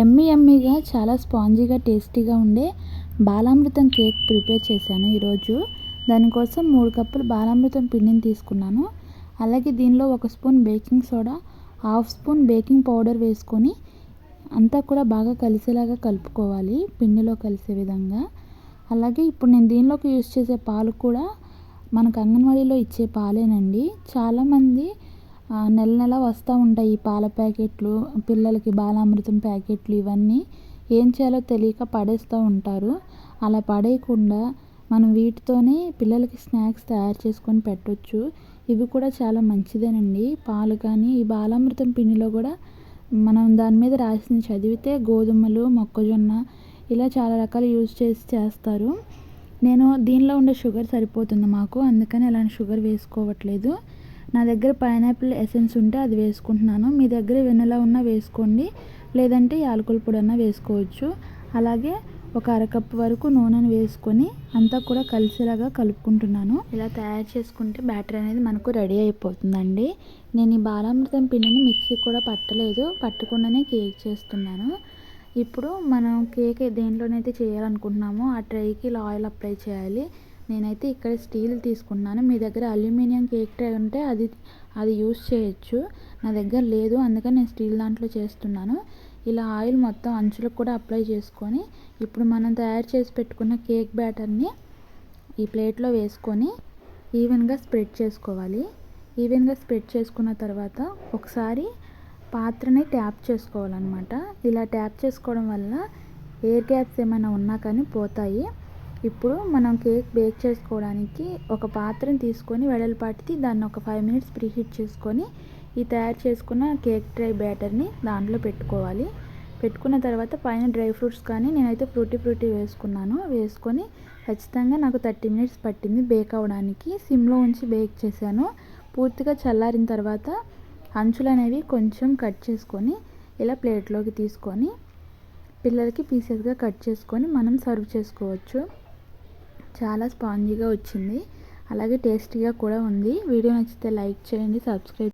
Emmy ఎమ్మీగా చాలా స్పాంజీగా టేస్టీగా ఉండే బాలామృతం కేక్ ప్రిపేర్ చేశాను ఈరోజు. దానికోసం మూడు కప్పులు బాలామృతం పిండిని తీసుకున్నాను. అలాగే దీనిలో ఒక spoon baking soda half spoon baking powder వేసుకొని అంతా కూడా బాగా కలిసేలాగా కలుపుకోవాలి పిండిలో కలిసే విధంగా. అలాగే ఇప్పుడు నేను దీనిలోకి యూస్ చేసే పాలు కూడా మనకు అంగన్వాడీలో ఇచ్చే పాలేనండి. చాలామంది నెల నెల వస్తూ ఉంటాయి ఈ పాల ప్యాకెట్లు పిల్లలకి బాలామృతం ప్యాకెట్లు ఇవన్నీ. ఏం చేయాలో తెలియక పడేస్తూ ఉంటారు. అలా పడేయకుండా మనం వీటితోనే పిల్లలకి స్నాక్స్ తయారు చేసుకొని పెట్టవచ్చు ఇవి కూడా చాలా మంచిదేనండి. పాలు కానీ ఈ బాలామృతం పిండిలో కూడా మనం దాని మీద రాసిన చదివితే గోధుమలు మొక్కజొన్న ఇలా చాలా రకాలు యూజ్ చేసి చేస్తారు. నేను దీనిలో ఉండే షుగర్ సరిపోతుంది మాకు. అందుకని అలాంటి షుగర్ వేసుకోవట్లేదు. నా దగ్గర పైనాపిల్ ఎసెన్స్ ఉంటే అది వేసుకుంటున్నాను. మీ దగ్గర వెన్నెలా ఉన్నా వేసుకోండి. లేదంటే యాలకుల పొడి అన్నా వేసుకోవచ్చు. అలాగే ఒక అరకప్పు వరకు నూనెను వేసుకొని అంతా కూడా కలిసేలాగా కలుపుకుంటున్నాను. ఇలా తయారు చేసుకుంటే బ్యాటర్ అనేది మనకు రెడీ అయిపోతుందండి. నేను ఈ బాలామృతం పిండిని మిక్సీ కూడా పట్టలేదు. పట్టకుండానే కేక్ చేస్తున్నాను. ఇప్పుడు మనం కేక్ దేంట్లోనైతే చేయాలనుకుంటున్నామో ఆ ట్రైకి ఇలా ఆయిల్ అప్లై చేయాలి. నేనైతే ఇక్కడ స్టీల్ తీసుకున్నాను. మీ దగ్గర అల్యూమినియం కేక్ ట్రే ఉంటే అది అది యూస్ చేయొచ్చు. నా దగ్గర లేదు అందుకని నేను స్టీల్ దాంట్లో చేస్తున్నాను. ఇలా ఆయిల్ మొత్తం అంచులకు కూడా అప్లై చేసుకొని ఇప్పుడు మనం తయారు చేసి పెట్టుకున్న కేక్ బ్యాటర్ని ఈ ప్లేట్లో వేసుకొని ఈవెన్గా స్ప్రెడ్ చేసుకోవాలి. ఈవెన్గా స్ప్రెడ్ చేసుకున్న తర్వాత ఒకసారి పాత్రని ట్యాప్ చేసుకోవాలన్నమాట. ఇలా ట్యాప్ చేసుకోవడం వల్ల ఎయిర్ గ్యాప్స్ ఏమైనా ఉన్నా కానీ పోతాయి. ఇప్పుడు మనం కేక్ బేక్ చేసుకోవడానికి ఒక పాత్రని తీసుకొని వెడల్పాటిది దాన్ని ఒక ఫైవ్ మినిట్స్ ప్రీహీట్ చేసుకొని ఈ తయారు చేసుకున్న కేక్ ట్రై బ్యాటర్ని దాంట్లో పెట్టుకోవాలి. పెట్టుకున్న తర్వాత పైన డ్రై ఫ్రూట్స్ కానీ నేనైతే ఫ్రూటీ ఫ్రూటీ వేసుకున్నాను. వేసుకొని ఖచ్చితంగా నాకు థర్టీ మినిట్స్ పట్టింది బేక్ అవ్వడానికి. సిమ్లో ఉంచి బేక్ చేశాను. పూర్తిగా చల్లారిన తర్వాత అంచులు అనేవి కొంచెం కట్ చేసుకొని ఇలా ప్లేట్లోకి తీసుకొని పిల్లలకి పీసెస్గా కట్ చేసుకొని మనం సర్వ్ చేసుకోవచ్చు. చాలా స్పాంజీగా వచ్చింది. అలాగే టేస్టీగా కూడా ఉంది. వీడియో నచ్చితే లైక్ చేయండి సబ్స్క్రైబ్